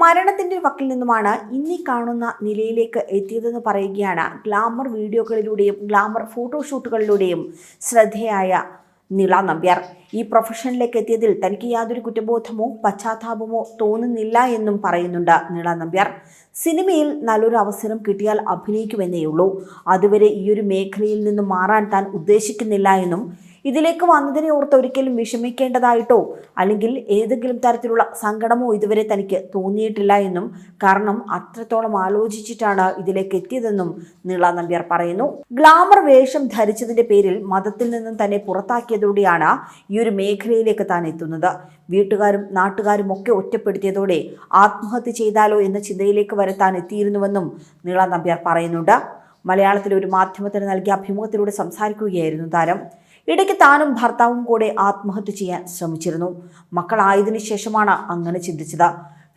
മരണത്തിന്റെ വക്കിൽ നിന്നുമാണ് ഇന്നീ കാണുന്ന നിലയിലേക്ക് എത്തിയതെന്ന് പറയുകയാണ്. ഗ്ലാമർ വീഡിയോകളിലൂടെയും ഗ്ലാമർ ഫോട്ടോഷൂട്ടുകളിലൂടെയും ശ്രദ്ധേയായ നിള നമ്പ്യാർ. ഈ പ്രൊഫഷനിലേക്ക് എത്തിയതിൽ തനിക്ക് യാതൊരു കുറ്റബോധമോ പശ്ചാത്താപമോ തോന്നുന്നില്ല എന്നും പറയുന്നുണ്ട് നിള നമ്പ്യാർ. സിനിമയിൽ നല്ലൊരു അവസരം കിട്ടിയാൽ അഭിനയിക്കുമെന്നേയുള്ളൂ. അതുവരെ ഈ ഒരു മേഖലയിൽ നിന്ന് മാറാൻ താൻ ഉദ്ദേശിക്കുന്നില്ല എന്നും ഇതിലേക്ക് വന്നതിനെ ഓർത്ത് ഒരിക്കലും വിഷമിക്കേണ്ടതായിട്ടോ? അല്ലെങ്കിൽ ഏതെങ്കിലും തരത്തിലുള്ള സങ്കടമോ ഇതുവരെ തനിക്ക് തോന്നിയിട്ടില്ല എന്നും കാരണം അത്രത്തോളം ആലോചിച്ചിട്ടാണ് ഇതിലേക്ക് എത്തിയതെന്നും നീള നമ്പ്യാർ പറയുന്നു. ഗ്ലാമർ വേഷം ധരിച്ചതിന്റെ പേരിൽ മതത്തിൽ നിന്നും തന്നെ പുറത്താക്കിയതോടെയാണ് ഈ ഒരു മേഖലയിലേക്ക് താൻ എത്തുന്നത്. വീട്ടുകാരും നാട്ടുകാരും ഒക്കെ ഒറ്റപ്പെടുത്തിയതോടെ ആത്മഹത്യ ചെയ്താലോ എന്ന ചിന്തയിലേക്ക് വരെ താൻ എത്തിയിരുന്നുവെന്നും നീള നമ്പ്യാർ പറയുന്നുണ്ട്. മലയാളത്തിലെ ഒരു മാധ്യമത്തിന് നൽകിയ അഭിമുഖത്തിലൂടെ സംസാരിക്കുകയായിരുന്നു താരം. ഇടയ്ക്ക് താനും ഭർത്താവും കൂടെ ആത്മഹത്യ ചെയ്യാൻ ശ്രമിച്ചിരുന്നു. മക്കളായതിനു ശേഷമാണ് അങ്ങനെ ചിന്തിച്ചത്.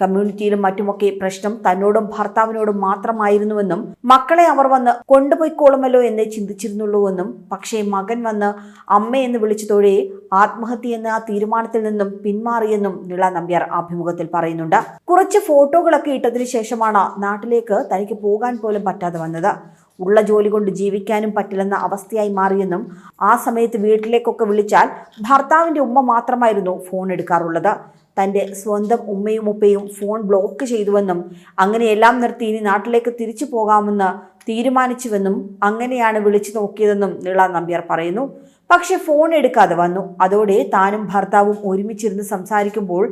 കമ്മ്യൂണിറ്റിയിലും മറ്റുമൊക്കെ പ്രശ്നം തന്നോടും ഭർത്താവിനോടും മാത്രമായിരുന്നുവെന്നും മക്കളെ അവർ വന്ന് കൊണ്ടുപോയിക്കോളുമല്ലോ എന്നേ ചിന്തിച്ചിരുന്നുള്ളൂവെന്നും പക്ഷേ മകൻ വന്ന് അമ്മയെന്ന് വിളിച്ചതോടെ ആത്മഹത്യ എന്ന തീരുമാനത്തിൽ നിന്നും പിന്മാറിയെന്നും നിള നമ്പ്യാർ അഭിമുഖത്തിൽ പറയുന്നുണ്ട്. കുറച്ച് ഫോട്ടോകളൊക്കെ ഇട്ടതിനു ശേഷമാണ് നാട്ടിലേക്ക് തനിക്ക് പോകാൻ പോലും പറ്റാതെ വന്നത്. ഉള്ള ജോലി കൊണ്ട് ജീവിക്കാനും പറ്റില്ലെന്ന അവസ്ഥയായി മാറിയെന്നും ആ സമയത്ത് വീട്ടിലേക്കൊക്കെ വിളിച്ചാൽ ഭർത്താവിന്റെ ഉമ്മ മാത്രമായിരുന്നു ഫോൺ എടുക്കാറുള്ളത്. തന്റെ സ്വന്തം ഉമ്മയും ഉപ്പയും ഫോൺ ബ്ലോക്ക് ചെയ്തുവെന്നും അങ്ങനെയെല്ലാം നിർത്തി ഇനി നാട്ടിലേക്ക് തിരിച്ചു പോകാമെന്ന് തീരുമാനിച്ചുവെന്നും അങ്ങനെയാണ് വിളിച്ചു നോക്കിയതെന്നും നീള നമ്പ്യാർ പറയുന്നു. പക്ഷെ ഫോൺ എടുക്കാതെ വന്നു. അതോടെ താനും ഭർത്താവും ഒരുമിച്ചിരുന്ന് സംസാരിക്കുമ്പോൾ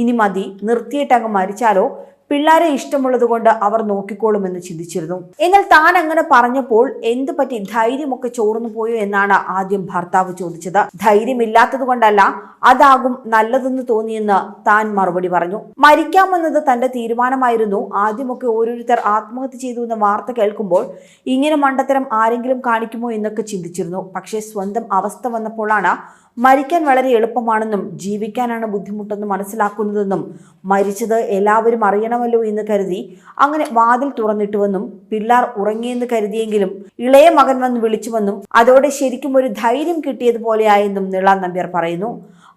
ഇനി മതി നിർത്തിയിട്ടങ്ങ് മരിച്ചാലോ? പിള്ളേരെ ഇഷ്ടമുള്ളതുകൊണ്ട് അവർ നോക്കിക്കോളുമെന്ന് ചിന്തിച്ചിരുന്നു. എന്നാൽ താൻ അങ്ങനെ പറഞ്ഞപ്പോൾ എന്തു പറ്റി? ധൈര്യമൊക്കെ ചോർന്നു പോയോ എന്നാണ് ആദ്യം ഭർത്താവ് ചോദിച്ചത്. ധൈര്യമില്ലാത്തത് കൊണ്ടല്ല അതാകും നല്ലതെന്ന് തോന്നിയെന്ന് താൻ മറുപടി പറഞ്ഞു. മരിക്കാമെന്നത് തന്റെ തീരുമാനമായിരുന്നു. ആദ്യമൊക്കെ ഓരോരുത്തർ ആത്മഹത്യ ചെയ്തു എന്ന വാർത്ത കേൾക്കുമ്പോൾ ഇങ്ങനെ മണ്ടത്തരം ആരെങ്കിലും കാണിക്കുമോ എന്നൊക്കെ ചിന്തിച്ചിരുന്നു. പക്ഷേ സ്വന്തം അവസ്ഥ വന്നപ്പോഴാണ് മരിക്കാൻ വളരെ എളുപ്പമാണെന്നും ജീവിക്കാനാണ് ബുദ്ധിമുട്ടെന്ന് മനസ്സിലാക്കുന്നതെന്നും മരിച്ചത് എല്ലാവരും അറിയണമല്ലോ എന്ന് കരുതി അങ്ങനെ വാതിൽ തുറന്നിട്ടുവെന്നും പിള്ളാർ ഉറങ്ങിയെന്ന് കരുതിയെങ്കിലും ഇളയ മകൻ വന്ന് വിളിച്ചുവെന്നും അതോടെ ശരിക്കും ഒരു ധൈര്യം കിട്ടിയതുപോലെയായെന്നും നിള നമ്പ്യാർ പറയുന്നു.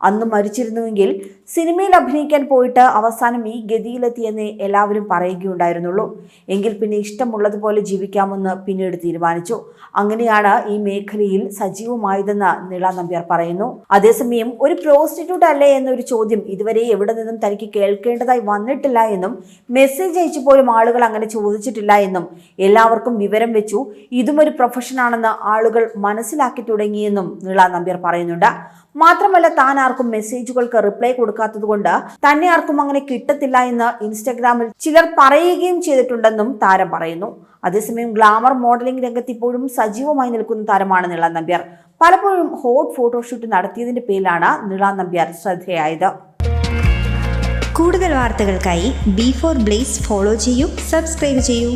അന്ന് മരിച്ചിരുന്നുവെങ്കിൽ സിനിമയിൽ അഭിനയിക്കാൻ പോയിട്ട് അവസാനം ഈ ഗതിയിലെത്തിയെന്നേ എല്ലാവരും പറയുകയുണ്ടായിരുന്നുള്ളൂ. എങ്കിൽ പിന്നെ ഇഷ്ടമുള്ളതുപോലെ ജീവിക്കാമെന്ന് പിന്നീട് തീരുമാനിച്ചു. അങ്ങനെയാണ് ഈ മേഖലയിൽ സജീവമായതെന്ന് നിള നമ്പ്യാർ പറയുന്നു. അതേസമയം ഒരു പ്രോസ്റ്റിറ്റ്യൂട്ട് അല്ലേ എന്നൊരു ചോദ്യം ഇതുവരെ എവിടെ നിന്നും തനിക്ക് കേൾക്കേണ്ടതായി വന്നിട്ടില്ല എന്നും മെസ്സേജ് അയച്ചു പോലും ആളുകൾ അങ്ങനെ ചോദിച്ചിട്ടില്ല എന്നും എല്ലാവർക്കും വിവരം വെച്ചു. ഇതും ഒരു പ്രൊഫഷനാണെന്ന് ആളുകൾ മനസ്സിലാക്കി തുടങ്ങിയെന്നും നീള നമ്പ്യർ പറയുന്നുണ്ട്. മാത്രമല്ല താൻ ആർക്കും മെസ്സേജുകൾക്ക് റിപ്ലൈ കൊടുക്കാത്തത് കൊണ്ട് തന്നെ ആർക്കും അങ്ങനെ കിട്ടത്തില്ല എന്ന് ഇൻസ്റ്റഗ്രാമിൽ ചിലർ പറയുകയും ചെയ്തിട്ടുണ്ടെന്നും താരം പറയുന്നു. അതേസമയം ഗ്ലാമർ മോഡലിംഗ് രംഗത്ത് ഇപ്പോഴും സജീവമായി നിൽക്കുന്ന താരമാണ് നിള നമ്പ്യാർ. പലപ്പോഴും ഹോട്ട് ഫോട്ടോഷൂട്ട് നടത്തിയതിന്റെ പേരിലാണ് നിള നമ്പ്യാർ ശ്രദ്ധയായത്. കൂടുതൽ വാർത്തകൾക്കായി ബി ഫോർ ബ്ലേസ് ഫോളോ ചെയ്യൂ സബ്സ്ക്രൈബ് ചെയ്യൂ.